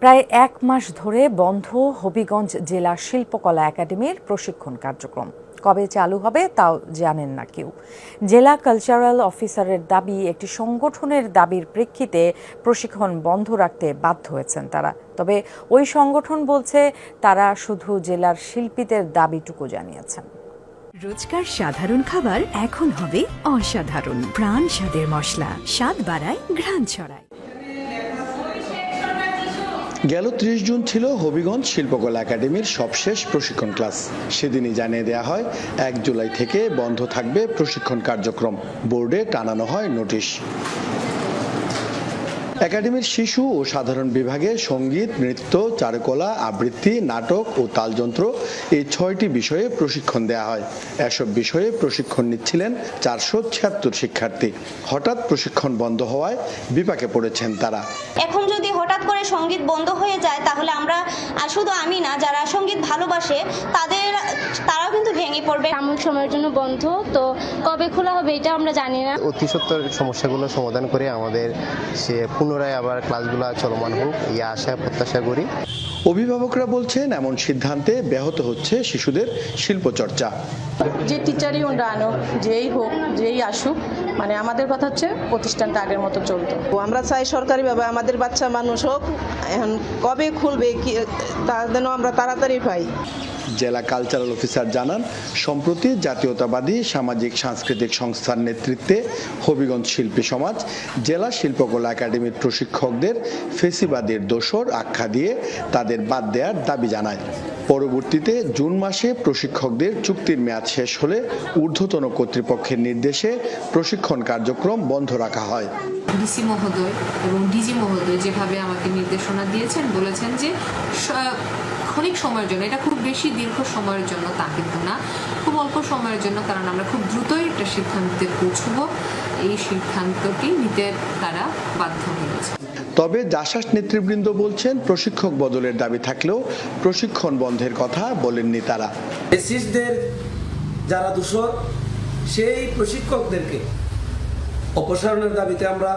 প্রায় এক মাস ধরে বন্ধ হবিগঞ্জ জেলা শিল্পকলা একাডেমির প্রশিক্ষণ কার্যক্রম। কবে চালু হবে তাও জানেন না কেউ। জেলা কালচারাল অফিসারের দাবি, একটি সংগঠনের দাবির প্রেক্ষিতে প্রশিক্ষণ বন্ধ রাখতে বাধ্য হয়েছেন তারা। তবে ওই সংগঠন বলছে, তারা শুধু জেলার শিল্পীদের দাবিটুকু জানিয়েছেন। রোজকার সাধারণ খাবার এখন হবে অসাধারণ। প্রাণ স্বাদের মশলা, স্বাদ বাড়ায় ঘ্রাণ ছড়ায়। গেল ত্রিশ জুন ছিল হবিগঞ্জ শিল্পকলা একাডেমির সবশেষ প্রশিক্ষণ ক্লাস। সেদিনই জানিয়ে দেওয়া হয়, এক জুলাই থেকে বন্ধ থাকবে প্রশিক্ষণ কার্যক্রম। বোর্ডে টানানো হয় নোটিশ। একাডেমির শিশু ও সাধারণ বিভাগে সংগীত, নৃত্য, চারুকলা, আবৃত্তি, নাটক ও তালযন্ত্র এই ছয়টি বিষয়ে প্রশিক্ষণ দেওয়া হয়। এসব বিষয়ে প্রশিক্ষণ নিচ্ছিলেন চারশো ছিয়াত্তর শিক্ষার্থী। হঠাৎ প্রশিক্ষণ বন্ধ হওয়ায় বিপাকে পড়েছেন তারা। এখন যদি হঠাৎ করে সংগীত বন্ধ হয়ে যায় তাহলে আমরা আর শুধু আমি না যারা সংগীত ভালোবাসে তাদের তারাও কিন্তু ভেঙে পড়বে। সাময়িক সময়ের জন্য বন্ধ তো কবে খোলা হবে এটা আমরা জানি না। অতি সত্তর সমস্যাগুলো সমাধান করে আমাদের সে পুনরায় আবার ক্লাসগুলো চলমান হোক এই আশা প্রত্যাশা করি। অভিভাবকরা বলছেন এমন সিদ্ধান্তে ব্যাহত হচ্ছে শিশুদের শিল্পচর্চা। যে টিচারই ওরা আনুক যেই হোক যেই আসুক মানে আমাদের কথা হচ্ছে প্রতিষ্ঠানটা আগের মতো চলতো। তো আমরা চাই সরকারিভাবে আমাদের বাচ্চা মানুষ হোক এখন কবে খুলবে কি তা যেন আমরা তাড়াতাড়ি পাই। জেলা কালচারাল অফিসার জানান, সম্প্রতি জাতীয়তাবাদী সামাজিক সাংস্কৃতিক সংস্থার নেতৃত্বে হবিগঞ্জ শিল্পী সমাজ, জেলা শিল্পকলা একাডেমির প্রশিক্ষকদের ফেসিবাদের দোসর আখ্যা দিয়ে তাদের বাদ দেওয়ার দাবি জানায়। পরবর্তীতে জুন মাসে প্রশিক্ষকদের চুক্তির মেয়াদ শেষ হলে ঊর্ধ্বতন কর্তৃপক্ষের নির্দেশে প্রশিক্ষণ কার্যক্রম বন্ধ রাখা হয়। ডিসি মহোদয় এবং ডিজি মহোদয় যেভাবে আমাকে নির্দেশনা দিয়েছেন, বলেছেন যে ক্ষণিক সময়ের জন্য, এটা বেশি দীর্ঘ সময়ের জন্য তা কিন্তু না। খুব অল্প সময়ের জন্য কারণ আমরা খুব দ্রুতই একটা সিদ্ধান্তে পৌঁছব। এই সিদ্ধান্তটি নিতে তারা বাধ্য হয়েছে। তবে জাসাস নেতৃবৃন্দ বলছেন প্রশিক্ষক বদলের দাবি থাকলেও প্রশিক্ষণ বন্ধের কথা বলেননি তারা। এসিসদের যারা দূষর সেই প্রশিক্ষকদেরকে অপসারণের দাবিতে আমরা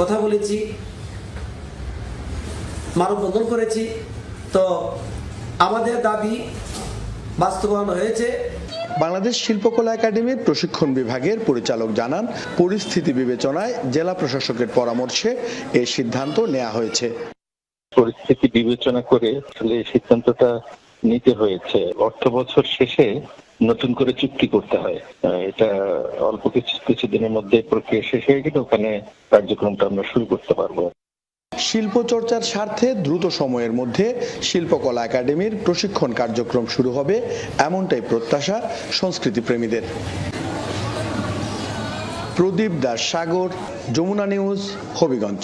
কথা বলেছি মানববন্ধন করেছি। তো আমাদের দাবি বাস্তবায়ন হয়েছে। বাংলাদেশ শিল্পকলা একাডেমির প্রশিক্ষণ বিভাগের পরিচালক জানান পরিস্থিতি বিবেচনায় জেলা প্রশাসকের পরামর্শে এই সিদ্ধান্ত নেওয়া হয়েছে। পরিস্থিতি বিবেচনা করে আসলে এই সিদ্ধান্তটা নিতে হয়েছে। অর্থ বছর শেষে নতুন করে চুক্তি করতে হয়। আহ, এটা অল্প কিছু কিছুদিনের মধ্যে প্রক্রিয়া শেষ হয়ে গেলে ওখানে কার্যক্রমটা আমরা শুরু করতে পারব। শিল্প চর্চার স্বার্থে দ্রুত সময়ের মধ্যে শিল্পকলা একাডেমির প্রশিক্ষণ কার্যক্রম শুরু হবে এমনটাই প্রত্যাশা সংস্কৃতি প্রেমীদের প্রদীপ দাস সাগর, যমুনা নিউজ, হবিগঞ্জ।